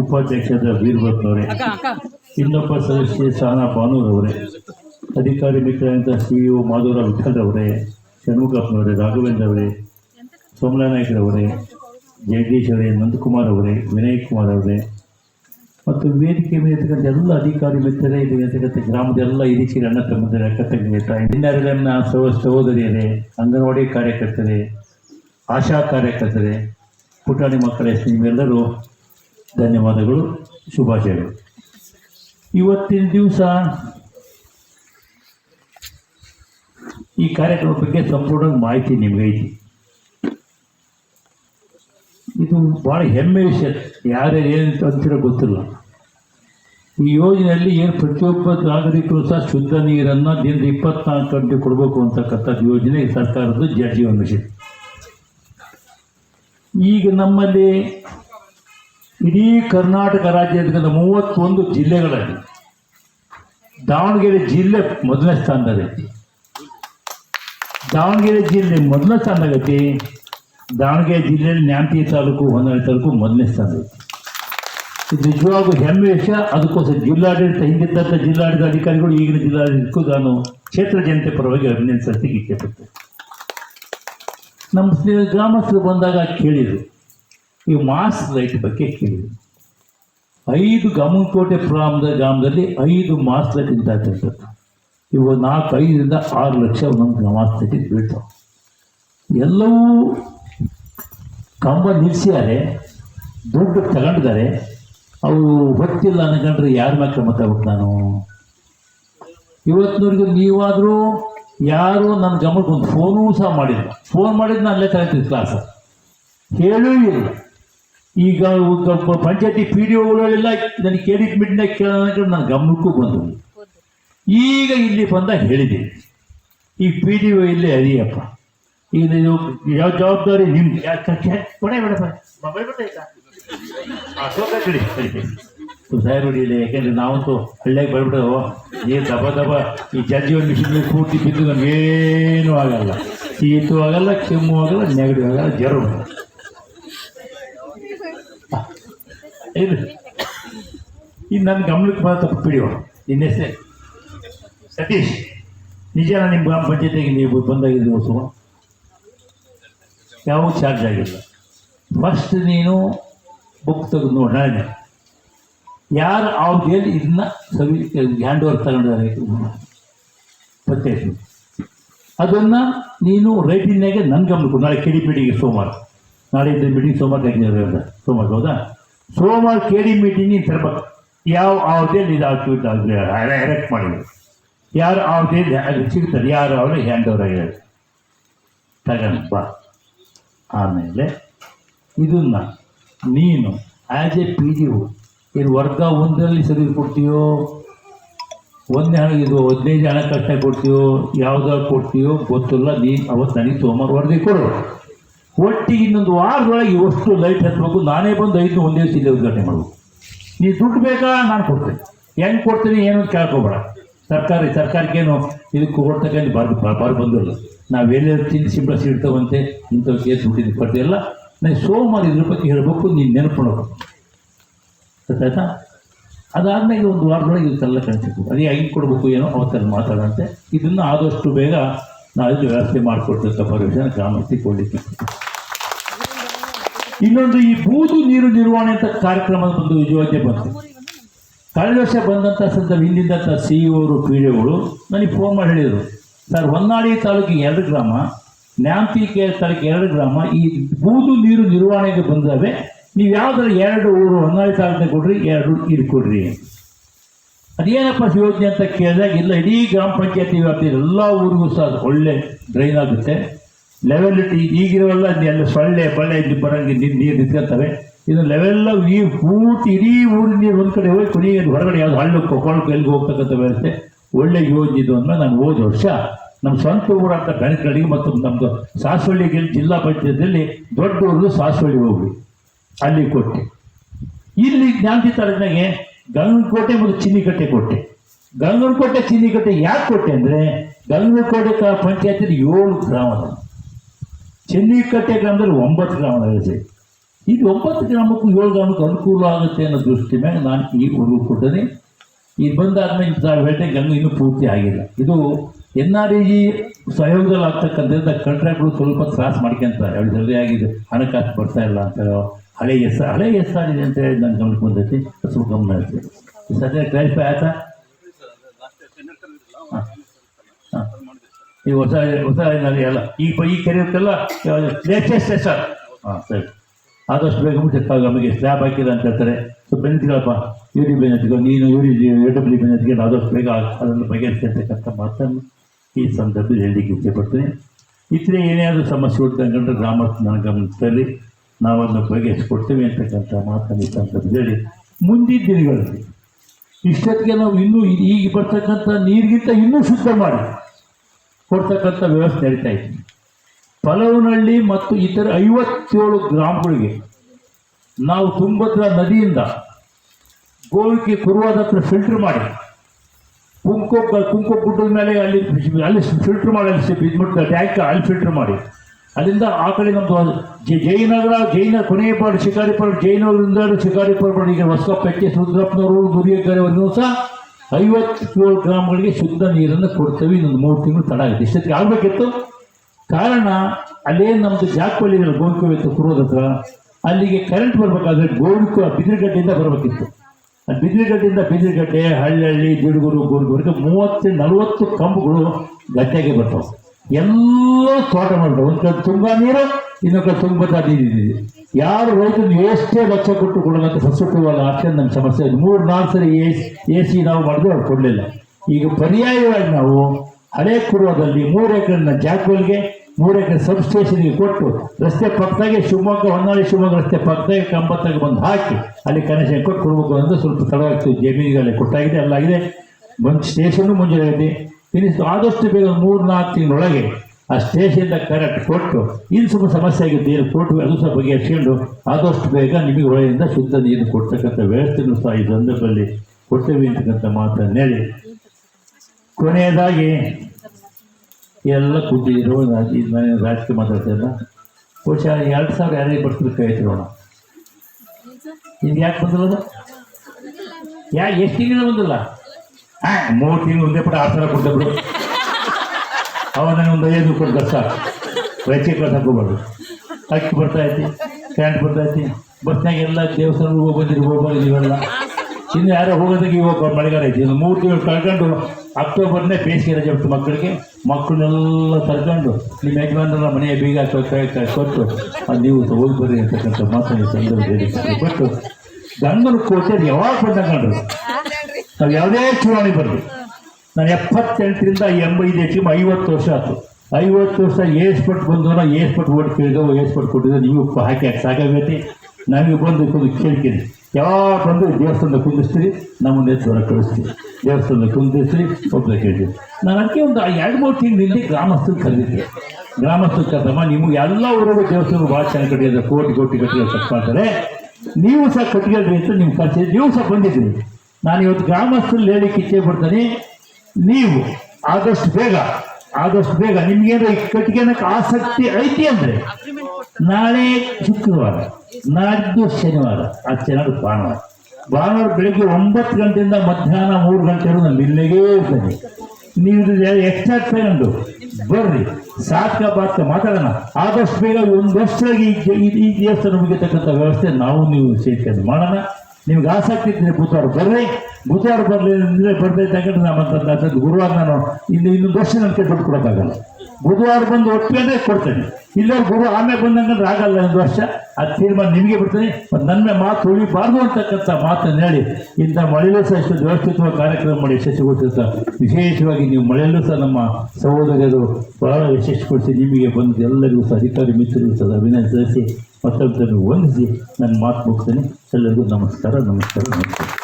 ಉಪಾಧ್ಯಕ್ಷರಾದ ವೀರಭದ್ರವರೇ ಇನ್ನೊಬ್ಬ ಸದಸ್ಯೆ ಸಹನಾ ಭಾನುರವರೇ ಅಧಿಕಾರಿ ಮಿತ್ರರಾದಂಥ ಸಿ ಮಾಧುರ ಮಾಧವರಾವ್ ವಿಠಲ್ರವರೇ ಷಣ್ಮುಖಪ್ಪನವರೇ ರಾಘವೇಂದ್ರ ಅವರೇ ಸೋಮಲಾನಾಯ್ಕರವರೇ ಜಗದೀಶ್ ಅವರೇ ನಂದಕುಮಾರ್ ಅವರೇ ವಿನಯ್ ಕುಮಾರ್ ಅವರೇ. ಮತ್ತು ವೇದಿಕೆ ಮೇಲೆ ಇರ್ತಕ್ಕಂಥ ಎಲ್ಲ ಅಧಿಕಾರಿ ಮಿತ್ರರೇ ಇಲ್ಲಿ ಇರ್ತಕ್ಕಂಥ ಗ್ರಾಮದ ಎಲ್ಲ ಹಿರಿಕಿರ ಅಣ್ಣ ತಮ್ಮಂದರೆ ಅಕ್ಕ ತಂಗಿ ಸಹೋ ಸಹೋದರಿಯರೇ ಅಂಗನವಾಡಿ ಕಾರ್ಯಕರ್ತರೇ ಆಶಾ ಕಾರ್ಯಕರ್ತರೇ ಪುಟಾಣಿ ಮಕ್ಕಳೇ ನಿಮ್ಮೆಲ್ಲರೂ ಧನ್ಯವಾದಗಳು, ಶುಭಾಶಯಗಳು. ಇವತ್ತಿನ ದಿವಸ ಈ ಕಾರ್ಯಕ್ರಮದ ಬಗ್ಗೆ ಸಂಪೂರ್ಣ ಮಾಹಿತಿ ನಿಮಗೆ ಐತಿ. ಇದು ಭಾಳ ಹೆಮ್ಮೆ ವಿಷಯ. ಯಾರ್ಯಾರು ಏನು ಅಂತಿರೋ ಗೊತ್ತಿಲ್ಲ. ಈ ಯೋಜನೆಯಲ್ಲಿ ಏನು ಪ್ರತಿಯೊಬ್ಬ ನಾಗರಿಕರು ಸಹ ಶುದ್ಧ ನೀರನ್ನು ದಿನದ ಇಪ್ಪತ್ನಾಲ್ಕು ಗಂಟೆ ಕೊಡಬೇಕು ಅಂತಕ್ಕಂಥ ಯೋಜನೆ ಸರ್ಕಾರದ ಜಲ್ ಮಿಷನ್. ಈಗ ನಮ್ಮಲ್ಲಿ ಇಡೀ ಕರ್ನಾಟಕ ರಾಜ್ಯದ ಮೂವತ್ತೊಂದು ಜಿಲ್ಲೆಗಳಲ್ಲಿ, ದಾವಣಗೆರೆ ಜಿಲ್ಲೆ ಮೊದಲನೇ ಸ್ಥಾನದಲ್ಲೈತಿ ದಾವಣಗೆರೆ ಜಿಲ್ಲೆ ಮೊದಲನೇ ಸ್ಥಾನದಾಗೈತಿ ದಾವಣಗೆರೆ ಜಿಲ್ಲೆಯಲ್ಲಿ ನ್ಯಾಮತಿ ತಾಲೂಕು, ಹೊನ್ನಾಳಿ ತಾಲೂಕು ಮೊದಲನೇ ಸ್ಥಾನ ಐತಿ ಇದು ನಿಜವಾಗೂ ಹೆಮ್ಮೆ ವಿಷಯ. ಅದಕ್ಕೋಸ್ಕರ ಜಿಲ್ಲಾಡಳಿತ, ಹಿಂದಿದ್ದಂಥ ಜಿಲ್ಲಾಡಳಿತ ಅಧಿಕಾರಿಗಳು, ಈಗಿನ ಜಿಲ್ಲಾಡಳಿತಕ್ಕೂ ನಾನು ಕ್ಷೇತ್ರ ಜನತೆ ಪರವಾಗಿ ಅಭಿನಂದಿಸಲಿಕ್ಕೆ ಇಚ್ಛೆಪಡ್ತೇನೆ ನಮ್ಮ ಸ್ನೇಹ ಗ್ರಾಮಸ್ಥರು ಬಂದಾಗ ಕೇಳಿದರು. ಈ ಮಾಸ್ ಲೈಟ್ ಬಗ್ಗೆ ಕೇಳಿದರು. ಐದು ಗಮನಕೋಟೆ ಪ್ರಾಮದ ಗ್ರಾಮದಲ್ಲಿ ಐದು ಮಾಸ್ ಲೈಟ್ ನಿಂತಾಯ್ತು ಇವು ನಾಲ್ಕು, ಐದರಿಂದ ಆರು ಲಕ್ಷ ಒಂದೊಂದು ಮಾಸ್ ಲೈಟಿಗೆ ಬೀಳ್ತಾವೆ ಎಲ್ಲವೂ ಕಂಬ ನಿಲ್ಲಿಸಿದ್ದಾರೆ ದುಡ್ಡು ತಗೊಂಡಿದ್ದಾರೆ. ಅವು ಹೊತ್ತಿಲ್ಲ ಅನ್ಕೊಂಡ್ರೆ ಯಾರ ಮೇಲೆ ಕ್ರಮ ನಾನು? ಇವತ್ತಿನವರೆಗೂ ನೀವಾದರೂ ಯಾರು ನನ್ನ ಗಮನಕ್ಕೆ ಒಂದು ಫೋನೂ ಸಹ ಮಾಡಿಲ್ಲ ಫೋನ್ ಮಾಡಿದ್ದು ನಾನು ಅಲ್ಲೇ ತಗೊಂತೀನಿ ಕ್ಲಾಸ್ ಹೇಳೂ ಇಲ್ಲ. ಈಗ ಪಂಚಾಯತಿ ಪಿ ಡಿ ಒಗಳೆಲ್ಲ ನನಗೆ ಕೇಳಿದ ಮಿಡ್ನಾಗ ಕೇಳೋಣ ನನ್ನ ಗಮನಕ್ಕೂ ಬಂದವು ಈಗ ಇಲ್ಲಿ ಬಂದ ಹೇಳಿದೆ. ಈ ಪಿ ಡಿ ಒ ಇಲ್ಲೇ ಅರಿಯಪ್ಪ. ಈಗ ನೀವು ಯಾವ ಜವಾಬ್ದಾರಿ ನಿಮ್ದು? ಯಾಕೆ ಕೊಡೆ ಬೇಡಪ್ಪ ಮೊಬೈಲ್ ಸಾಯರ್ ಹೊಡಿಲಿ ಯಾಕೆಂದ್ರೆ ನಾವಂತೂ ಹಳ್ಳಿಯಾಗ ಬರ್ಬಿಡೋ ಏನು ದಬ ದಬ ಈ ಜಜ್ಜಿ ಒಂದು ಮಿಷಿನ್ ಕೂಟಿ ಬಿದ್ದು ನಮಗೇನು ಆಗಲ್ಲ. ಶೀತು ಆಗಲ್ಲ, ಕೆಮ್ಮು ಆಗಲ್ಲ, ನೆಗಡಿ ಆಗಲ್ಲ, ಜ್ವರ ಇದು ಇದು ನನ್ನ ಗಮನಕ್ಕೆ ಮಾತ್ರ ತಪ್ಪು ಪಿಡಿಯೋ ನಿನ್ನೆ ಸತೀಶ್. ನಿಜ ನಿಮ್ಮ ಗ್ರಾಮ ಪಂಚಾಯತಿಗೆ ನೀವು ಬಂದಾಗಿದ್ದು ಸುಮ ಯಾವ ಚಾರ್ಜ್ ಆಗಿಲ್ಲ. ಫಸ್ಟ್ ನೀನು ಬುಕ್ ತೆಗೆದು ನೋಡಿ, ನಾಳೆ. ಯಾರು ಅವ್ರಿಗೆ ಇದನ್ನ ಸವಿ ಹ್ಯಾಂಡ್ ಓವರ್ ತಗೊಂಡಿದ್ದಾರೆ ಪ್ರತ್ಯೇಕ ಅದನ್ನು ನೀನು ರೈಟಿನಾಗೆ ನನ್ನ ಗಮನಕ್ಕೂ ನಾಳೆ ಕೆ ಡಿ ಮೀಟಿಂಗ್ ಸೋಮವಾರ. ನಾಳೆ ಇದ್ದ ಮೀಟಿಂಗ್ ಸೋಮವಾರ ತೆಗೆದಿರೋದ ಸೋಮವಾರ ಹೌದಾ? ಸೋಮವಾರ ಕೆ ಡಿ ಮೀಟಿಂಗ್ ನೀನು ತರಬೇಕು. ಯಾವ ಅವ್ರದ್ದೇ ಇದು ಆಕ್ಟಿವಿಟಿ ಎರೆಕ್ಟ್ ಮಾಡಿದ್ರು. ಯಾರು ಅವ್ರದ್ದೇ ಅದು ಸಿಗ್ತಾರೆ. ಯಾರು ಅವರು ಹ್ಯಾಂಡ್ ಓವರ್ ಆಗಿರೋದು ತಗೊಂಡು ಬಾ. ಆಮೇಲೆ ಇದನ್ನು ನೀನು ಆ್ಯಸ್ ಎ ಪಿ ಡಿ ಇದು ವರ್ಗ ಒಂದರಲ್ಲಿ ಸರಿ ಕೊಡ್ತೀಯೋ ಒಂದೇ ಹಣ ಇದು ಹದಿನೈದು ಹಣ ಕಷ್ಟ ಕೊಡ್ತೀಯೋ ಯಾವ್ದಾರು ಕೊಡ್ತೀಯೋ, ಗೊತ್ತಿಲ್ಲ. ನೀನು ಅವತ್ತು ನನಗೆ ಸೋಮವಾರ ವರದಿ ಕೊಡು. ಒಟ್ಟಿಗೆ ಇನ್ನೊಂದು ವಾರದೊಳಗೆ ಇವಷ್ಟು ಲೈಟ್ ಹತ್ಬೇಕು. ನಾನೇ ಬಂದು ಐದು ಒಂದೇ ದಿವಸ ಇಲ್ಲಿ ಉದ್ಘಾಟನೆ ಮಾಡಬೇಕು. ನೀನು ದುಡ್ಡು ಬೇಕಾ? ನಾನು ಕೊಡ್ತೇನೆ. ಹೆಂಗೆ ಕೊಡ್ತೀನಿ ಏನು ಅಂತ ಕೇಳ್ಕೊಬೇಡ. ಸರ್ಕಾರಿ, ಸರ್ಕಾರಕ್ಕೇನು ಇದಕ್ಕೆ ಕೊಡ್ತಕ್ಕಂಥ ಬರ್ ಬಾರ್ ಬಂದಿಲ್ಲ. ನಾವು ಎಲ್ಲ ತಿಂದು ಸಿಂಬಳ ಇಂಥವ್ರು ಇಂಥವ್ರಿಗೆ ದುಡ್ಡಿದ್ದು ಕೊಡ್ತೀಯಲ್ಲ ನಾನು ಸೋಮವಾರ ಇದ್ರ ಬಗ್ಗೆ ಹೇಳಬೇಕು. ನೀನು ನೆನಪು ಮಾಡಬೇಕು ಗೊತ್ತಾಯ್ತಾ? ಅದಾದ್ಮೇಲೆ ಒಂದು ವಾರದೊಳಗೆ ಇದಕ್ಕೆಲ್ಲ ಕಳಿಸಿದ್ದು ಅದೇ ಹೆಂಗೆ ಕೊಡಬೇಕು ಏನೋ ಅವತ್ತೆಲ್ಲ ಮಾತಾಡಂತೆ ಇದನ್ನು ಆದಷ್ಟು ಬೇಗ ನಾವು ಇದು ವ್ಯವಸ್ಥೆ ಮಾಡಿಕೊಡ್ತಕ್ಕ ಪರಿವೇಶನ ಗ್ರಾಮಸ್ಥಿ ಕೊಡಲಿಕ್ಕೆ ಇನ್ನೊಂದು ಈ ಬೂದು ನೀರು ನಿರ್ವಹಣೆ ಅಂತ ಕಾರ್ಯಕ್ರಮದ ಒಂದು ಯೋಜನೆ ಬಂತು. ಕಳೆದ ವರ್ಷ ಬಂದಂಥ ಸಂದರ್ಭ ಹಿಂದಿಂದಂಥ ಸಿ ಇವರು ನನಗೆ ಫೋನ್ ಮಾಡಿ ಹೇಳಿದರು. ಸರ್, ಹೊನ್ನಾಳಿ ತಾಲೂಕಿಗೆ ಎರಡು ಗ್ರಾಮ ನ್ಯಾಮತಿ ಕೆ ತಾಲೂಕಿಗೆ ಎರಡು ಗ್ರಾಮ, ಈ ಬೂದು ನೀರು ನಿರ್ವಹಣೆಗೆ ಬಂದವೆ ನೀವು ಯಾವ್ದಾರು ಎರಡು ಊರು ಹೊನ್ನಾಳಿ ತಾಲೂಕಿನ ಕೊಡ್ರಿ, ಎರಡು ಇದು ಕೊಡ್ರಿ. ಅದೇನಪ್ಪ ಯೋಜನೆ ಅಂತ ಕೇಳಿದಾಗ, ಇಲ್ಲ, ಇಡೀ ಗ್ರಾಮ ಪಂಚಾಯತಿ ವ್ಯಾಪ್ತಿ ಎಲ್ಲ ಊರಿಗೂ ಸಹ ಅದು ಒಳ್ಳೆ ಡ್ರೈನ್ ಆಗುತ್ತೆ. ಲೆವೆಲ್ ಈಗಿರೋಲ್ಲ ಎಲ್ಲ ಸೊಳ್ಳೆ, ಬಳ್ಳೆ ಇಲ್ಲಿ ಬರಂಗೆ ನೀರು ನೀರು ನಿಂತ್ಕೊಳ್ತವೆ. ಇದು ಲೆವೆಲ್ಲ ಈ ಪೂರ್ತಿ ಇಡೀ ಊರಿನ ನೀರು ಒಂದು ಕಡೆ ಹೋಗಿ ಕೊನೆಗೆ ಹೊರಗಡೆ ಯಾವ್ದು ಹಳ್ಳಕ್ಕೆ ಕೊಕೊಳಕ್ಕೆ ಎಲ್ಲಿಗೆ ಹೋಗ್ತಕ್ಕಂಥ ವ್ಯವಸ್ಥೆ. ಒಳ್ಳೆ ಯೋಜನೆ ಇದು ಅಂದ್ರೆ ನಾನು ಹೋದ ವರ್ಷ ನಮ್ಮ ಸ್ವಂತ ಊರಂತ ಬ್ಯಾಂಕ್ಗಳಿಗೆ ಮತ್ತು ನಮ್ಮದು ಸಾಸುವಳ್ಳಿಗೆ ಜಿಲ್ಲಾ ಪಂಚಾಯತಿಯಲ್ಲಿ ದೊಡ್ಡ ಊರಿಗೂ ಸಾಸವಳ್ಳಿ ಹೋಗ್ಲಿ. ಅಲ್ಲಿ ಕೊಟ್ಟೆ. ಇಲ್ಲಿ ಜ್ಞಾನದಿ ತಾಲೂಕಿನಾಗೆ ಗಂಗನಕೋಟೆ ಮತ್ತು ಚಿನ್ನಿಕಟ್ಟೆ ಕೊಟ್ಟೆ. ಗಂಗನಕೋಟೆ ಚಿನ್ನಿಕಟ್ಟೆ ಯಾಕೆ ಕೊಟ್ಟೆ ಅಂದರೆ ಗಂಗನಕೋಟೆ ಪಂಚಾಯತಿಲಿ ಏಳು ಗ್ರಾಮದ ಚೆನ್ನಿಕಟ್ಟೆ ಗ್ರಾಮದಲ್ಲಿ ಒಂಬತ್ತು ಗ್ರಾಮದ ಇದೆ ಒಂಬತ್ತು ಗ್ರಾಮಕ್ಕೂ ಏಳು ಗ್ರಾಮಕ್ಕೆ ಅನುಕೂಲ ಆಗುತ್ತೆ ಅನ್ನೋ ದೃಷ್ಟಿ ಮೇಲೆ ನಾನು ಈ ಊರು ಕೊಟ್ಟನೆ ಇದು ಬಂದಾದ್ಮೇಲೆ ತಾವು ಹೇಳ್ತೇನೆ ಗಂಗ ಇನ್ನೂ ಪೂರ್ತಿ ಆಗಿಲ್ಲ. ಇದು ಎನ್ ಆರ್ ಇ ಜಿ ಸಹಯೋಗದಲ್ಲಿ ಆಗ್ತಕ್ಕಂಥದ್ದು ಕಂಟ್ರಾಕ್ಟ್ಗಳು ಸ್ವಲ್ಪ ತ್ರಾಸ ಮಾಡ್ಕೊಂತಾರೆ. ಅವ್ರು ಸರಿಯಾಗಿದೆ ಹಣಕಾಸು ಬರ್ತಾ ಇಲ್ಲ ಅಂತ ಹಳೆ ಎಸ್ ಹಳೆ ಎಸ್ ಆಗಿದೆ ಅಂತ ಹೇಳಿ ನನ್ನ ಗಮನಕ್ಕೆ ಬಂದೈತಿ ಸ್ವಲ್ಪ ಗಮನ ಇರ್ತದೆ ಸದ್ಯ ಕ್ಲಾರಿಫೈ ಆಯ್ತಾ? ಹಾಂ ಹಾಂ. ಈ ಹೊಸ ಹೊಸ ಎಲ್ಲ, ಈ ಪ- ಈ ಕೆರೆಯಕ್ಕೆಲ್ಲ ಲೇಟೆಸ್ಟ್ ಸರ್ ಹಾಂ, ಸರಿ. ಆದಷ್ಟು ಬೇಗ ಮುಂಚೆ ತಾವು ನಮಗೆ ಸ್ಲ್ಯಾಬ್ ಹಾಕಿಲ್ಲ ಅಂತ ಹೇಳ್ತಾರೆ. ಸೊ ಬೆನಿಟ್ಗಳಪ್ಪ ಯೂರಿ ಬೆನಿಟ್ಗಳು ನೀನು ಯೂರಿ ಯು ಡಬ್ಲ್ಯೂ ಆದಷ್ಟು ಬೇಗ ಅದನ್ನು ಬಗೆಹರಿಸ್ತಕ್ಕಂಥ ಮಾತನ್ನು ಈ ಸಂದರ್ಭದಲ್ಲಿ ಹೇಳಲಿಕ್ಕೆ ಇಷ್ಟಪಡ್ತೀನಿ ಇತರೆ ಏನೇ ಆದರೂ ಸಮಸ್ಯೆ ಅಂತಂದ್ರೆ ಗ್ರಾಮಸ್ಥ ನನ್ನ ಗಮನಿಸಲಿ ನಾವು ಅದನ್ನು ಬಗೆಹರಿಸ್ಕೊಡ್ತೇವೆ ಅಂತಕ್ಕಂಥ ಮಾತನ್ನು ಸಂದರ್ಭದಲ್ಲಿ ಹೇಳಿ, ಮುಂದಿನ ದಿನಗಳಲ್ಲಿ ಇಷ್ಟೊತ್ತಿಗೆ ನಾವು ಇನ್ನೂ ಈಗ ಬರ್ತಕ್ಕಂಥ ನೀರಿಗಿಂತ ಇನ್ನೂ ಶುದ್ಧ ಮಾಡಿ ಕೊಡ್ತಕ್ಕಂಥ ವ್ಯವಸ್ಥೆ ನಡೀತಾ ಇದೆ. ಪಲವನಹಳ್ಳಿ ಮತ್ತು ಇತರ ಐವತ್ತೇಳು ಗ್ರಾಮಗಳಿಗೆ ನಾವು ತುಂಗಭದ್ರಾ ನದಿಯಿಂದ ಗೋವಿಗೆ ಕುರುವಾದ ಹತ್ರ ಫಿಲ್ಟರ್ ಮಾಡಿ ಕುಂಕೋ ಕುಂಕೋ ಗುಡ್ಡದ ಮೇಲೆ ಅಲ್ಲಿ ಅಲ್ಲಿ ಫಿಲ್ಟರ್ ಮಾಡಿ, ಅಲ್ಲಿ ಮಾಡ್ತಾರೆ ಟ್ಯಾಂಕ್ ಅಲ್ಲಿ ಫಿಲ್ಟರ್ ಮಾಡಿ ಅಲ್ಲಿಂದ ಆ ಕಡೆ ನಮ್ಮದು ಜೈನಗರ, ಜೈನ ಕೊನೆಯ ಪಾಡು ಶಿಕಾರಿಪಾಡು ಜೈನವರಿಂದ ಶಿಕಾರಿಪಾಡು ಈಗ ಹೊಸಪೆಕ್ಕೆ ಸುದ್ರಪ್ಪನವರು ಒಂದು ದಿವಸ ಐವತ್ತೇಳು ಗ್ರಾಮಗಳಿಗೆ ಶುದ್ಧ ನೀರನ್ನು ಕೊಡ್ತೇವೆ. ಇನ್ನೊಂದು ಮೂರು ತಿಂಗಳು ತಡ ಆಗಿದೆ. ಇಷ್ಟೊತ್ತಿಗೆ ಆಗಬೇಕಿತ್ತು. ಕಾರಣ ಅಲ್ಲೇ ನಮ್ಮದು ಜಾಕ್ಪಳ್ಳಿ ಇದೆಯಲ್ಲ ಗೋಲ್ಕೋವಿತ್ತು ಕುರೋದ ಹತ್ರ ಅಲ್ಲಿಗೆ ಕರೆಂಟ್ ಬರಬೇಕಾದ್ರೆ ಗೋಲ್ಕೋ ಬಿದಿರುಗಡ್ಡೆಯಿಂದ ಬರಬೇಕಿತ್ತು. ಆ ಬಿದಿರುಗಡ್ಡೆಯಿಂದ ಬಿದಿರುಗಡ್ಡೆ, ಹಳ್ಳಿ ದಿಡುಗುರು ಗೋಲ್ಗುರಿಗೆ ಮೂವತ್ತು ನಲವತ್ತು ಕಂಬಗಳು ಗದ್ದೆಗೆ ಬರ್ತಾವೆ. ಎಲ್ಲ ತೋಟ ಮಾಡ್ತಾರೆ. ಒಂದು ಕಡೆ ತುಂಬ ನೀರು, ಇನ್ನೊಂದು ಕಡೆ ತುಂಬ ನೀರಿದೆ ಯಾರು ರೈತರು ಎಷ್ಟೇ ಲಕ್ಷ ಕೊಟ್ಟು ಕೊಡೋದಂತ ಸಬ್ಸಿಡಿವಲ್ಲ ಅಷ್ಟೇ ನಮ್ಮ ಸಮಸ್ಯೆ ಮೂರು, ನಾಲ್ಕು ಸರಿ ಎ ಸಿ ನಾವು ಮಾಡಿದ್ರೆ ಅವ್ರು ಕೊಡಲಿಲ್ಲ. ಈಗ ಪರ್ಯಾಯವಾಗಿ ನಾವು ಹಳೆ ಕುರುವದಲ್ಲಿ ಮೂರು ಎಕರೆನ ಜಾಕ್ವೆಲ್ಗೆ, ಮೂರು ಎಕರೆ ಸಬ್ ಸ್ಟೇಷನ್ಗೆ ಕೊಟ್ಟು ರಸ್ತೆ ಪಕ್ಕದಾಗೆ ಶಿವಮೊಗ್ಗ, ಹೊನ್ನಾಳಿ ಶಿವಮೊಗ್ಗ ರಸ್ತೆ ಪಕ್ಕದಾಗೆ ಕಂಬತ್ತಾಗಿ ಬಂದು ಹಾಕಿ ಅಲ್ಲಿ ಕನೆಕ್ಷನ್ ಕೊಟ್ಟು ಕೊಡ್ಬೇಕು ಅಂದ್ರೆ ಸ್ವಲ್ಪ ತಡವಾಗ್ತದೆ. ಜಮೀನುಗಳಲ್ಲಿ ಕೊಟ್ಟಾಗಿದೆ ಎಲ್ಲ ಆಗಿದೆ ಒಂದು ಸ್ಟೇಷನ್ನು ಮುಂಜಾನೆ ಇನ್ನು ಆದಷ್ಟು ಬೇಗ ಮೂರು ನಾಲ್ಕು ತಿಂಗಳೊಳಗೆ ಆ ಸ್ಟೇಷನ್ದ ಕರೆಕ್ಟ್ ಕೊಟ್ಟು, ಇನ್ನು ಸ್ವಲ್ಪ ಸಮಸ್ಯೆ ಆಗಿದೆ ನೀರು ಕೊಟ್ಟು, ಅದು ಸ್ವಲ್ಪ ಬಗೆಹರಿಸ್ಕೊಂಡು, ಆದಷ್ಟು ಬೇಗ ನಿಮಗೆ ಒಳ್ಳೆಯಿಂದ ಶುದ್ಧ ನೀರು ಕೊಡ್ತಕ್ಕಂಥ ವ್ಯವಸ್ಥೆಯನ್ನು ಸಹ ಈ ಸಂದರ್ಭದಲ್ಲಿ ಕೊಡ್ತೇವೆ ಅಂತಕ್ಕಂಥ ಮಾತನ್ನು ಹೇಳಿ. ಕೊನೆಯದಾಗಿ, ಎಲ್ಲ ಇದು ನಾನು ರಾಜಕೀಯ ಮಾತಾಡ್ತಿಲ್ಲ ಬಹುಶಃ ಎರಡು ಸಾವಿರ ಯಾರಿಗೆ ಬರ್ತಿರ್ಕಾಯ್ತು ನೋಡ ಇದು ಯಾಕೆ ಬಂದಿಲ್ಲ ಯಾ ಎಷ್ಟು ಬಂದಿಲ್ಲ? ಮೂರು ತಿಂಗಳು ಒಂದೇ ಪಡ ಆರು ಸಾವಿರ ಕೊಡ್ತಾ ಬಿಡು ಅವಾಗ ಒಂದು ಐದು ಕೊಡ್ತಾರೆ ಸಾಕು ವೆಚ್ಚ ಹಾಕೋಬಾರ್ದು ಅಕ್ಕಿ ಬರ್ತಾ ಐತಿ ಕರೆಂಟ್ ಬರ್ತಾ ಐತಿ. ಬಸ್ನಾಗ ಎಲ್ಲ ದೇವಸ್ಥಾನ ಹೋಗಿ ಹೋಗ್ಬಾರ್ದು ಇವೆಲ್ಲ. ಇನ್ನು ಯಾರೋ ಹೋಗೋದಕ್ಕೆ ಇವಾಗ ಮಳೆಗಾಲ ಐತಿ. ಮೂರು ತಿಂಗಳು ಕಳ್ಕೊಂಡು ಅಕ್ಟೋಬರ್ನೇ ಬೇಸಿಗೆ ರಜೆ ಬಿಟ್ಟು ಮಕ್ಕಳಿಗೆ. ಮಕ್ಕಳನ್ನೆಲ್ಲ ಕರ್ಕೊಂಡು ನಿಮ್ಮ ಯಜಮಾನರ ಮನೆಯ ಬೀಗ ಕೊಟ್ಟು ಅದು ನೀವು ಹೋಗಿ ಬರ್ರಿ ಅಂತಕ್ಕಂಥ ಮಾತನ್ನು ಸಂದರ್ಭ ಕೊಟ್ಟು ಗಂಗನ ಕೋಟೆ ಯಾವಾಗ ಬಂದಂಗಂಡ್ರು ನಾವು ಯಾವುದೇ ಚುನಾವಣೆ ಬರಲಿ. ನಾನು ಎಪ್ಪತ್ತೆಂಟರಿಂದ ಎಂಬೈದು ಟೀಮ್ ಐವತ್ತು ವರ್ಷ ಆಯ್ತು. ಐವತ್ತು ವರ್ಷ ಏಸ್ಪಟ್ಟು ಬಂದವನ ಏಸ್ಪಟ್ಟು ಓಟ್ ಕೇಳಿದವು ಏರ್ಸ್ಪಟ್ ಕೊಟ್ಟಿದ್ದ, ನೀವು ಹಾಕಿ ಹಾಕಿ ಸಾಕಾಗೈತಿ. ನಮಗೆ ಬಂದು ಕುಂದು ಕೇಳ್ತೀನಿ. ಯಾವಾಗ ಬಂದು ದೇವಸ್ಥಾನದ ಕುಂದಿಸ್ತೀರಿ, ನಮ್ಮನ್ನ ಎತ್ತುವರ ಕಳಿಸ್ತೀವಿ ದೇವಸ್ಥಾನದ ಕುಂದಿಸ್ತೀರಿ ಒಬ್ಬರು ಕೇಳ್ತೀವಿ ನಾನು ಅದಕ್ಕೆ ಒಂದು ಎರಡು ಮೂರು ತಿಂಗಳಿಂದ ಗ್ರಾಮಸ್ಥರು ಕರೆದಿದ್ದೆ. ಗ್ರಾಮಸ್ಥರು ಕರೆದಮ್ಮ, ನಿಮಗೆ ಎಲ್ಲ ಊರಿಗೂ ದೇವಸ್ಥಾನ ಭಾಳ ಚೆನ್ನಾಗಿ ಕಟ್ಟಿದ್ದಾರೆ ಕೋಟಿ ಕೋಟಿ ಕಟ್ಟಿಗೆ ಕಟ್ ನೀವು ಸಹ ಕಟ್ಟಿಗೆ ಅಂತ ನೀವು ಕಳಿಸಿದ್ರಿ, ನೀವು ಸಹ ಬಂದಿದ್ದೀರಿ. ನಾನು ಇವತ್ತು ಗ್ರಾಮಸ್ಥರಲ್ಲಿ ಹೇಳಿಕ್ಕೆ ಇಚ್ಛೆ ಪಡ್ತೀನಿ, ನೀವು ಆದಷ್ಟು ಬೇಗ ಆದಷ್ಟು ಬೇಗ, ನಿಮ್ಗೇನು ಈ ಕಟ್ಟಿಗೆನಕ್ಕೆ ಆಸಕ್ತಿ ಐತಿ ಅಂದ್ರೆ ನಾಳೆ ಶುಕ್ರವಾರ, ನಾಡಿದ್ದು ಶನಿವಾರ ಆ ಚೆನ್ನಾಗಿ ಭಾನುವಾರ. ಭಾನುವಾರ ಬೆಳಿಗ್ಗೆ ಒಂಬತ್ತು ಗಂಟೆಯಿಂದ ಮಧ್ಯಾಹ್ನ ಮೂರು ಗಂಟೆವರೆಗೂ ನಾನು ಇಲ್ಲಿಗೇ ಇರ್ತೇನೆ. ನೀವು ಎಕ್ಸ್ಟ್ರಾ ತಗೊಂಡು ಬರ್ರಿ ಸಾಕ ಬಾತ ಮಾತಾಡೋಣ. ಆದಷ್ಟು ಬೇಗ ಒಂದು ವರ್ಷವಾಗಿ ಈ ದೇವಸ್ಥಾನ ಮುಗಿತಕ್ಕಂಥ ವ್ಯವಸ್ಥೆ ನಾವು ನೀವು ಸೇರ್ಕೊಂಡು ಮಾಡೋಣ. ನಿಮ್ಗೆ ಆಸಕ್ತಿ ಇದ್ದರೆ ಬುಧವಾರ ಬರ್ರಿ. ಬುಧವಾರ ಬರಲಿ ಅಂದರೆ ಬರ್ತಾ ಇದ್ದಾಗ ನಮ್ಮ ಗುರುವಾರ ನಾನು ಇನ್ನು ಇನ್ನೊಂದು ವರ್ಷ ನನ್ನ ಕೈ ದುಡ್ಡು ಕೊಡೋಕ್ಕಾಗಲ್ಲ ಬುಧವಾರ ಬಂದು ಒಟ್ಟಿಗೆ ಕೊಡ್ತೇನೆ. ಇಲ್ಲ ಗುರು ಆಮೇಲೆ ಬಂದಂಗಂದ್ರೆ ಆಗಲ್ಲ ಒಂದು ವರ್ಷ. ಅದು ತೀರ್ಮಾನ ನಿಮಗೆ ಬಿಡ್ತೀನಿ. ಮತ್ತು ನನ್ನ ಮಾತು ಉಳಿಬಾರ್ದು ಅಂತಕ್ಕಂಥ ಮಾತನ್ನು ಹೇಳಿ ಇಂಥ ಮಳೆಯಲ್ಲೂ ಸಹ ಇಷ್ಟು ವ್ಯವಸ್ಥಿತವಾಗಿ ಕಾರ್ಯಕ್ರಮ ಮಾಡಿ ಯಶಸ್ವಿಗೊಳಿಸುತ್ತಾ ವಿಶೇಷವಾಗಿ ನೀವು ಮಳೆಯಲ್ಲೂ ಸಹ ನಮ್ಮ ಸಹೋದರರು ಬಹಳ ಯಶಸ್ವಿಗೊಳಿಸಿ ನಿಮಗೆ ಬಂದು ಎಲ್ಲರಿಗೂ ಸಹ ಅಧಿಕಾರಿ ಮಿತ್ರರಿಗೂ ಸಹ ಅಭಿನಂದಿಸಿ ಮತ್ತೊಬ್ಬರನ್ನು ವಂದಿಸಿ ನನ್ನ ಮಾತು ಮುಗಿಸ್ತೇನೆ. ಎಲ್ಲರಿಗೂ ನಮಸ್ಕಾರ ನಮಸ್ಕಾರ ನಮಸ್ಕಾರ.